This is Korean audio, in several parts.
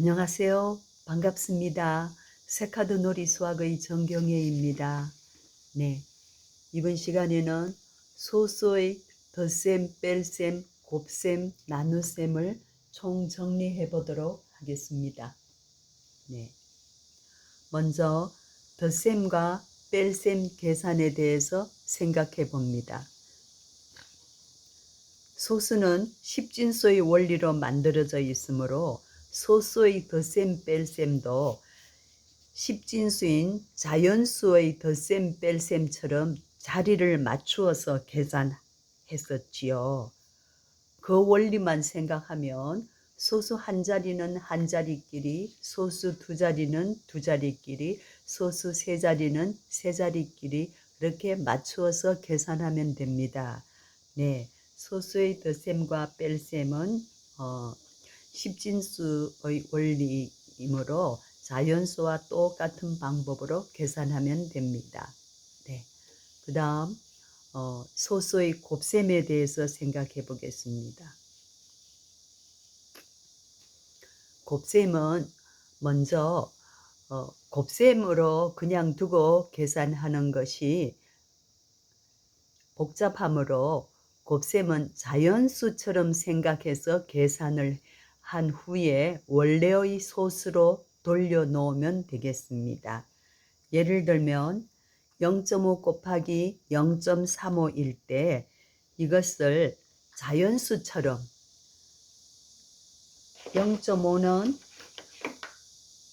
안녕하세요. 반갑습니다. 세카드 놀이 수학의 정경혜입니다. 네. 이번 시간에는 소수의 덧셈, 뺄셈, 곱셈, 나눗셈을 총 정리해 보도록 하겠습니다. 네. 먼저 덧셈과 뺄셈 계산에 대해서 생각해 봅니다. 소수는 십진소의 원리로 만들어져 있으므로 소수의 덧셈 뺄셈도 십진수인 자연수의 덧셈 뺄셈처럼 자리를 맞추어서 계산했었지요. 그 원리만 생각하면 소수 한 자리는 한 자리끼리, 소수 두 자리는 두 자리끼리, 소수 세 자리는 세 자리끼리 이렇게 맞추어서 계산하면 됩니다. 네, 소수의 덧셈과 뺄셈은 어, 십진수의 원리이므로 자연수와 똑같은 방법으로 계산하면 됩니다. 네. 그 다음, 어, 소수의 곱셈에 대해서 생각해 보겠습니다. 곱셈은 먼저 어, 곱셈으로 그냥 두고 계산하는 것이 복잡하므로 곱셈은 자연수처럼 생각해서 계산을 한 후에 원래의 소수로 돌려 놓으면 되겠습니다. 예를 들면 0.5 곱하기 0.35일 때 이것을 자연수처럼 0.5는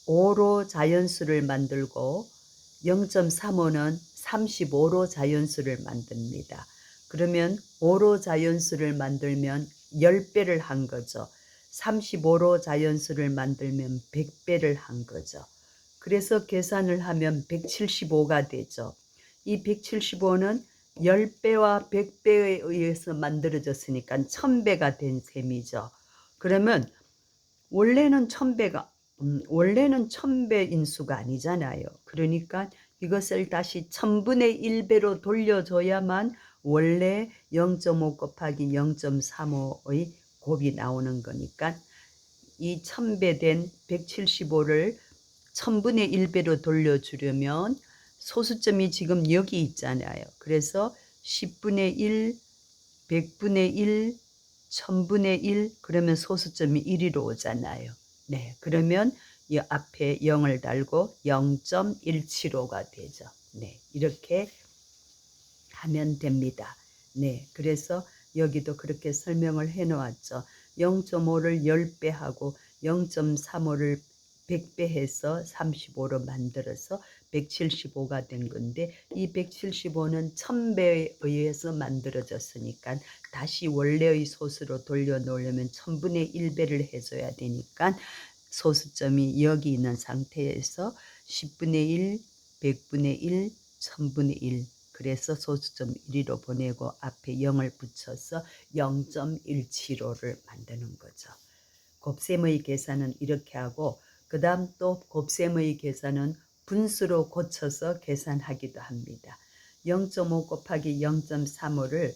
5로 자연수를 만들고 0.35는 35로 자연수를 만듭니다. 그러면 5로 자연수를 만들면 10배를 한 거죠. 35로 자연수를 만들면 100배를 한 거죠. 그래서 계산을 하면 175가 되죠. 이 175는 10배와 100배에 의해서 만들어졌으니까 1000배가 된 셈이죠. 그러면 원래는 1000배가 음, 원래는 1000배 인수가 아니잖아요. 그러니까 이것을 다시 1000분의 1배로 돌려줘야만 원래 0.5 곱하기 0.35의 곱이 나오는 거니까 이 1000배 된 175를 1000분의 1배로 돌려주려면 소수점이 지금 여기 있잖아요. 그래서 10분의 1, 100분의 1, 1000분의 1 그러면 소수점이 1위로 오잖아요. 네, 그러면 이 앞에 0을 달고 0.175가 되죠. 네, 이렇게 하면 됩니다. 네, 그래서 여기도 그렇게 설명을 해 놓았죠. 0.5를 10배 하고 0.35를 100배 해서 35로 만들어서 175가 된 건데 이 175는 1000배에 의해서 만들어졌으니까 다시 원래의 소수로 돌려놓으려면 1000분의 1배를 해줘야 되니까 소수점이 여기 있는 상태에서 10분의 1, 100분의 1, 1000분의 1 그래서 소수점 1위로 보내고 앞에 0을 붙여서 0.175를 만드는 거죠. 곱셈의 계산은 이렇게 하고 그 다음 또 곱셈의 계산은 분수로 고쳐서 계산하기도 합니다. 0.5 곱하기 0.35를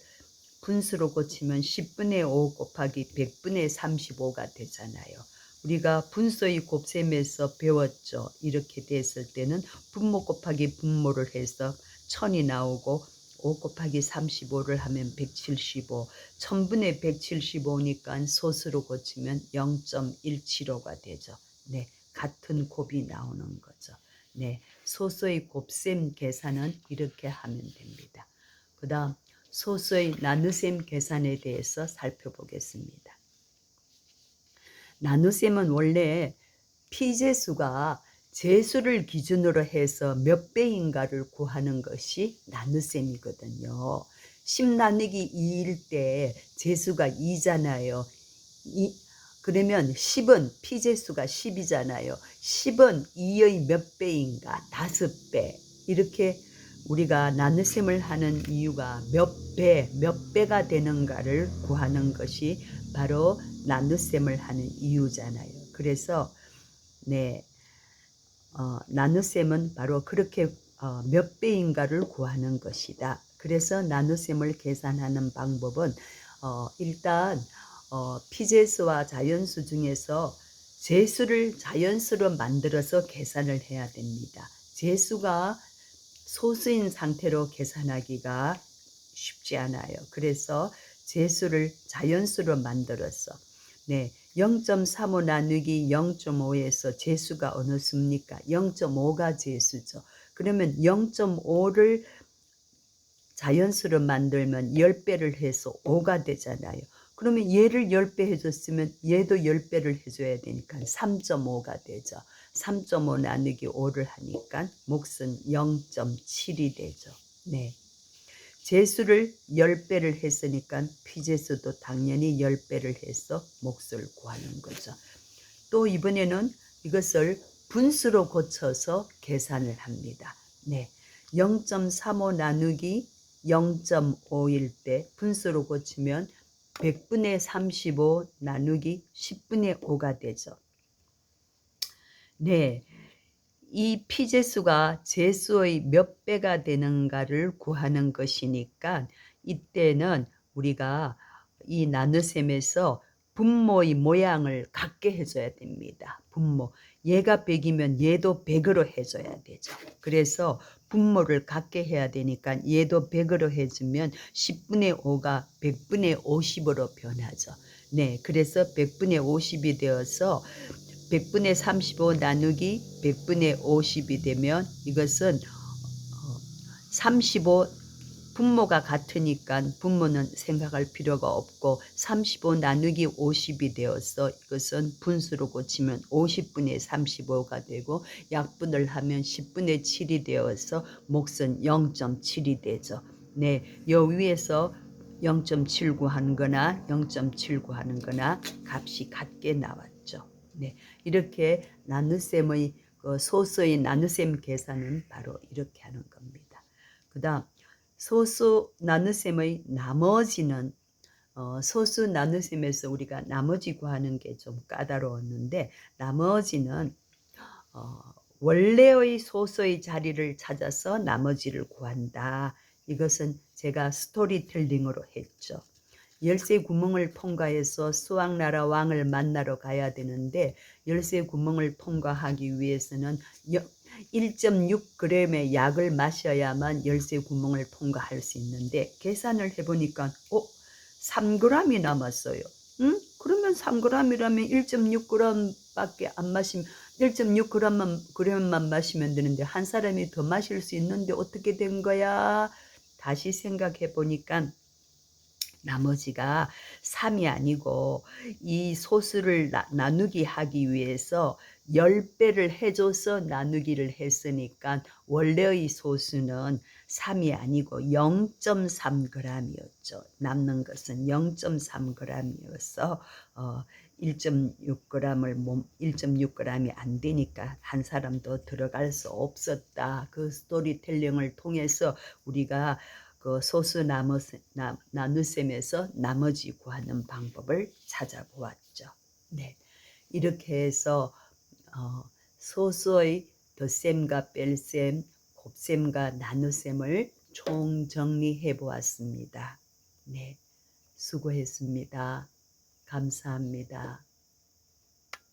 분수로 고치면 10분의 5 곱하기 100분의 35가 되잖아요. 우리가 분수의 곱셈에서 배웠죠. 이렇게 됐을 때는 분모 곱하기 분모를 해서 1000이 나오고 5 곱하기 35를 하면 175, 1000분의 175니까 소수로 고치면 0.175가 되죠. 네, 같은 곱이 나오는 거죠. 네, 소수의 곱셈 계산은 이렇게 하면 됩니다. 그 다음 소수의 나눗셈 계산에 대해서 살펴보겠습니다. 나눗셈은 원래 피제수가 제수를 기준으로 해서 몇 배인가를 구하는 것이 나눗셈이거든요. 10 나누기 2일 때 제수가 2잖아요. 이, 그러면 10은 피제수가 10이잖아요. 10은 2의 몇 배인가? 5배. 이렇게 우리가 나눗셈을 하는 이유가 몇 배, 몇 배가 되는가를 구하는 것이 바로 나눗셈을 하는 이유잖아요. 그래서 네 어, 나눗셈은 바로 그렇게 어, 몇 배인가를 구하는 것이다. 그래서 나눗셈을 계산하는 방법은 어, 일단 어, 피제수와 자연수 중에서 재수를 자연수로 만들어서 계산을 해야 됩니다. 재수가 소수인 상태로 계산하기가 쉽지 않아요. 그래서 재수를 자연수로 만들어서 네, 0.35 나누기 0.5에서 재수가 어느 수입니까? 0.5가 재수죠. 그러면 0.5를 자연수로 만들면 10배를 해서 5가 되잖아요. 그러면 얘를 10배 해줬으면 얘도 10배를 해줘야 되니까 3.5가 되죠. 3.5 나누기 5를 하니까 몫은 0.7이 되죠. 네. 재수를 10배를 했으니까 피재수도 당연히 10배를 해서 몫을 구하는 거죠. 또 이번에는 이것을 분수로 고쳐서 계산을 합니다. 네. 0.35 나누기 0.5일 때 분수로 고치면 100분의 35 나누기 10분의 5가 되죠. 네. 이 피재수가 재수의 몇 배가 되는가를 구하는 것이니까 이때는 우리가 이 나눗셈에서 분모의 모양을 같게 해줘야 됩니다. 분모. 얘가 100이면 얘도 100으로 해줘야 되죠. 그래서 분모를 같게 해야 되니까 얘도 100으로 해주면 10분의 5가 100분의 50으로 변하죠. 네, 그래서 100분의 50이 되어서 100분의 35 나누기 100분의 50이 되면 이것은 35 분모가 같으니까 분모는 생각할 필요가 없고 35 나누기 50이 되어서 이것은 분수로 고치면 50분의 35가 되고 약분을 하면 10분의 7이 되어서 몫은 0.7이 되죠. 네, 요 위에서 0.79 하는 거나 0.79 하는 거나 값이 같게 나왔죠. 네, 이렇게 나눗셈의 그 소수의 나눗셈 계산은 바로 이렇게 하는 겁니다. 그 다음 소수 나눗셈의 나머지는 어, 소수 나눗셈에서 우리가 나머지 구하는 게 좀 까다로웠는데 나머지는 어, 원래의 소수의 자리를 찾아서 나머지를 구한다. 이것은 제가 스토리텔링으로 했죠. 열쇠 구멍을 통과해서 수왕나라 왕을 만나러 가야 되는데 열쇠 구멍을 통과하기 위해서는 1.6g의 약을 마셔야만 열쇠 구멍을 통과할 수 있는데 계산을 해보니까 어 3g이 남았어요. 응? 그러면 3g이라면 1.6g밖에 안 마시면 1.6g만 g만 마시면 되는데 한 사람이 더 마실 수 있는데 어떻게 된 거야? 다시 생각해 보니까 나머지가 3이 아니고 이 소수를 나, 나누기 하기 위해서 10배를 해줘서 나누기를 했으니까 원래의 소수는 3이 아니고 0.3g이었죠. 남는 것은 0.3g이어서 어, 1.6g을 몸 1.6g이 안 되니까 한 사람도 들어갈 수 없었다. 그 스토리텔링을 통해서 우리가 그 소수 나눗셈에서 나머지 구하는 방법을 찾아보았죠. 네. 이렇게 해서 어, 소수의 덧셈과 뺄셈, 곱셈과 나눗셈을 총 정리해 보았습니다. 네. 수고했습니다. 감사합니다.